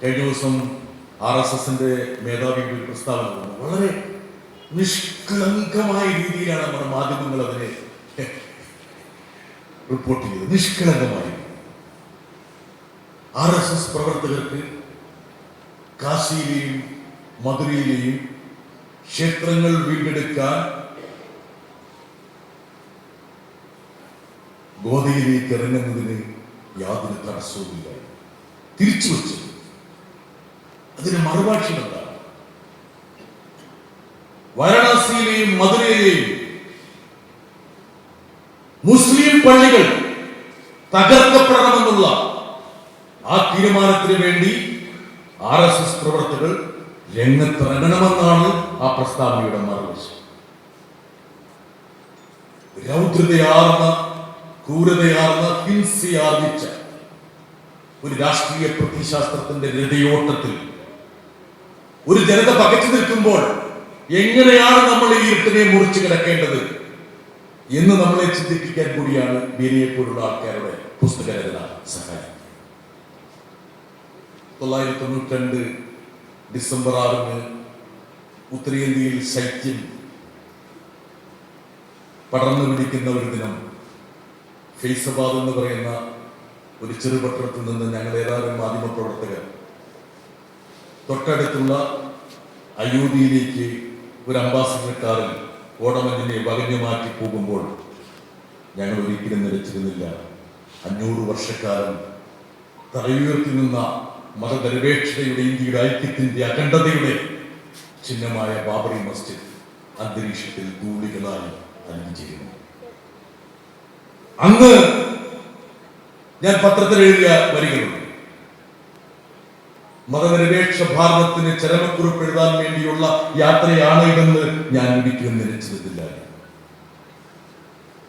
കഴിഞ്ഞ ദിവസം R S എസിന്റെ മേധാവിയുടെ ഒരു പ്രസ്താവന വളരെ നിഷ്കളങ്കമായ രീതിയിലാണ് നമ്മുടെ മാധ്യമങ്ങൾ അതിനെ റിപ്പോർട്ട് ചെയ്തത്. നിഷ്കളങ്കമായി ആർ എസ് എസ് പ്രവർത്തകർക്ക് കാശിയിലെയും മധുരയിലെയും ക്ഷേത്രങ്ങൾ വീണ്ടെടുക്കാൻ ഗോതയിലേക്ക് ഇറങ്ങുന്നതിന് യാതൊരു തടസ്സവുമില്ല. തിരിച്ചു വെച്ചത് അതിന് മറുപാക്ഷി എന്താണ് വാരണാസിയിലെയും മധുരയിലെയും മുസ്ലിം പള്ളികൾ തകർക്കപ്പെടണമെന്നുള്ള ആ തീരുമാനത്തിന് വേണ്ടി ആർ എസ് എസ് പ്രവർത്തകർ രംഗത്തിറങ്ങണമെന്നാണ് ആ പ്രസ്താവനയുടെ മറുവശം രൗദ്രതയാർന്ന ക്രൂരതയാർന്ന ഹിംസയാർജിച്ച ഒരു രാഷ്ട്രീയ പ്രതിശാസ്ത്രത്തിന്റെ രഥയോട്ടത്തിൽ ഒരു ജനത പകച്ചു നിൽക്കുമ്പോൾ എങ്ങനെയാണ് നമ്മൾ ഈ ഇരുട്ടിനെ മുറിച്ച് കിടക്കേണ്ടത്? എന്ന് നമ്മളെ ചിന്തിപ്പിക്കാൻ കൂടിയാണ് ബീനയെ പോലുള്ള ആൾക്കാരുടെ പുസ്തകരചന സഹായം. തൊള്ളായിരത്തി തൊണ്ണൂറ്റി ഡിസംബർ ആറിന് ഉത്തരേന്ത്യയിൽ ശൈത്യം പടർന്നു പിടിക്കുന്ന ഒരു ദിനം. ഫൈസബാദ് എന്ന് പറയുന്ന ഒരു ചെറുപട്ടണത്തിൽ നിന്ന് ഞങ്ങൾ ഏതാനും മാധ്യമപ്രവർത്തകർ തൊട്ടടുത്തുള്ള അയോധ്യയിലേക്ക് ഒരു അംബാസിഡർ കാറിൽ ഓടമഞ്ഞിനെ വകഞ്ഞു മാറ്റി പോകുമ്പോൾ ഞങ്ങൾ ഒരിക്കലും നിലച്ചിരുന്നില്ല. അഞ്ഞൂറ് വർഷക്കാലം തലയുയർത്തി നിന്ന മതനിരപേക്ഷതയുടെ ഇന്ത്യയുടെ ഐക്യത്തിന്റെ അഖണ്ഡതയുടെ ചിഹ്നമായ ബാബറി മസ്ജിദ് അന്തരീക്ഷത്തിൽ ധൂളികളായി അലിഞ്ഞിരുന്നു അന്ന് ഞാൻ പത്രത്തിൽ എഴുതിയ വരികളുണ്ട്. മതനിരപേക്ഷ ഭാരതത്തിന് ചരമക്കുറിപ്പ് എഴുതാൻ വേണ്ടിയുള്ള യാത്രയാണ് ഇതെന്ന് ഞാൻ ഒരിക്കലും നിരച്ചിരുന്നില്ല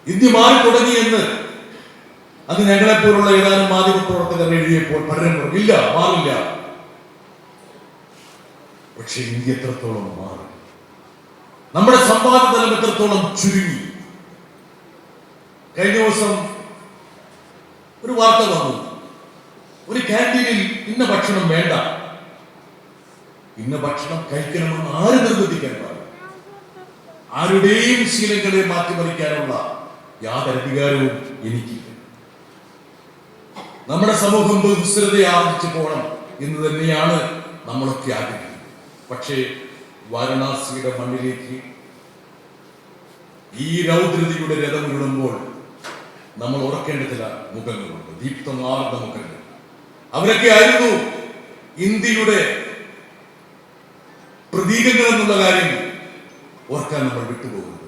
ഇന്ത്യ മാറി തുടങ്ങിയെന്ന് അത് ഞങ്ങളെപ്പോലുള്ള ഏതാനും മാധ്യമ പ്രവർത്തകർ എഴുതിയപ്പോൾ പലരും ഇല്ല മാറില്ല. പക്ഷെ ഇന്ത്യ എത്രത്തോളം മാറി. നമ്മുടെ സമ്പാദതലം എത്രത്തോളം ചുരുങ്ങി. കഴിഞ്ഞ ദിവസം ഒരു വാർത്ത വന്നു. ഒരു ക്യാന്റീനിൽ ഇന്ന ഭക്ഷണം വേണ്ട. ഇന്ന ഭക്ഷണം കഴിക്കണമെന്ന് ആര് നിർബന്ധിക്കാൻ പാടില്ല? ആരുടെയും ശീലങ്ങളെ മാറ്റിമറിക്കാനുള്ള യാതൊരു അധികാരവും എനിക്കില്ല. നമ്മുടെ സമൂഹം ബഹുസ്വരത ആർജിച്ചു പോകണം എന്ന് തന്നെയാണ് നമ്മളൊക്കെ ആഗ്രഹിക്കുന്നത്. പക്ഷേ വാരണാസിയുടെ മണ്ണിലേക്ക് ഈ രൗദ്രതയുടെ രഥം വിടുമ്പോൾ നമ്മൾ ഉറക്കേണ്ട ചില മുഖങ്ങളുണ്ട്. ദീപ്തമാർന്ന മുഖങ്ങൾ അവരൊക്കെ ആയിരുന്നു ഇന്ത്യയുടെ പ്രതീകങ്ങൾ എന്നുള്ള കാര്യം ഓർക്കാൻ നമ്മൾ വിട്ടുപോകുന്നത്.